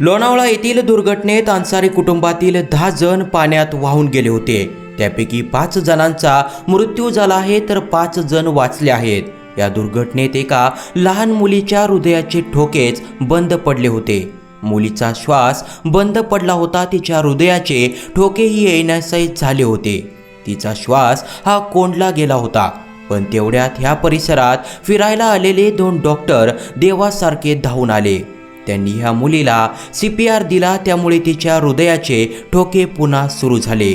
लोणावळा येथील दुर्घटनेत अन्सारी कुटुंबातील दहा जण पाण्यात वाहून गेले होते. त्यापैकी पाच जणांचा मृत्यू झाला आहे तर पाच जण वाचले आहेत. या दुर्घटनेत एका लहान मुलीच्या हृदयाचे ठोकेच बंद पडले होते. मुलीचा श्वास बंद पडला होता तिच्या हृदयाचे ठोकेही येण्यासहित झाले होते. तिचा श्वास हा कोंडला गेला होता. पण तेवढ्यात ह्या परिसरात फिरायला आलेले दोन डॉक्टर देवासारखे धावून आले. त्यांनी ह्या मुलीला सी पी आर दिला त्यामुळे तिच्या हृदयाचे ठोके पुन्हा सुरू झाले.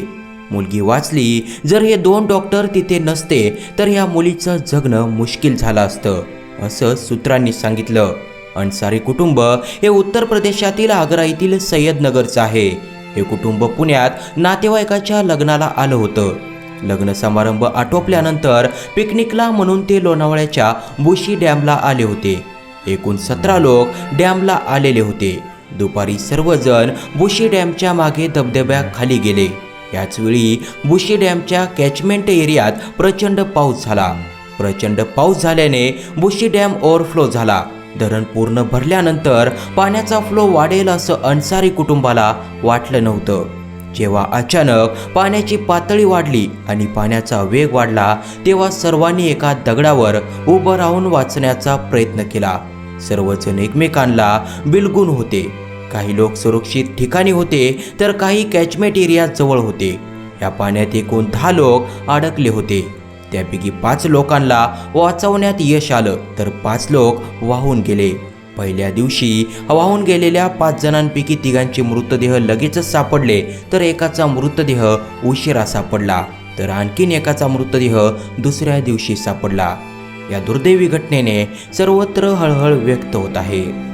मुलगी वाचली जर हे दोन डॉक्टर तिथे नसते तर ह्या मुलीचं जगणं मुश्किल झालं असतं असं सूत्रांनी सांगितलं. अन्सारी कुटुंब हे उत्तर प्रदेशातील आग्रा येथील सय्यदनगरचं आहे. हे कुटुंब पुण्यात नातेवाईकाच्या लग्नाला आलं होतं. लग्न समारंभ आटोपल्यानंतर पिकनिकला म्हणून ते लोणावळ्याच्या बुशी डॅमला आले होते. एकूण सतरा लोक डॅमला आलेले होते. दुपारी सर्वजण बुशी डॅमच्या मागे धबधब्याखाली गेले. याचवेळी बुशी डॅमच्या कॅचमेंट एरियात प्रचंड पाऊस झाला. प्रचंड पाऊस झाल्याने बुशी डॅम ओव्हरफ्लो झाला. धरण पूर्ण भरल्यानंतर पाण्याचा फ्लो वाढेल असं अन्सारी कुटुंबाला वाटलं नव्हतं. जेव्हा अचानक पाण्याची पातळी वाढली आणि पाण्याचा वेग वाढला तेव्हा सर्वांनी एका दगडावर उभं राहून वाचण्याचा प्रयत्न केला. सर्वजण एकमेकांना बिलगून होते. काही लोक सुरक्षित ठिकाणी होते तर काही कॅचमेंट एरिया जवळ होते. या पाण्यात एकूण दहा लोक अडकले होते. त्यापैकी पाच लोकांना वाचवण्यात यश आलं तर पाच लोक वाहून गेले. पहिल्या दिवशी वाहून गेलेल्या पाच जणांपैकी तिघांचे मृतदेह लगेचच सापडले तर एकाचा मृतदेह उशिरा सापडला तर आणखीन एकाचा मृतदेह दुसऱ्या दिवशी सापडला. या दुर्दैवी घटनेने सर्वत्र हळहळ व्यक्त होत आहे.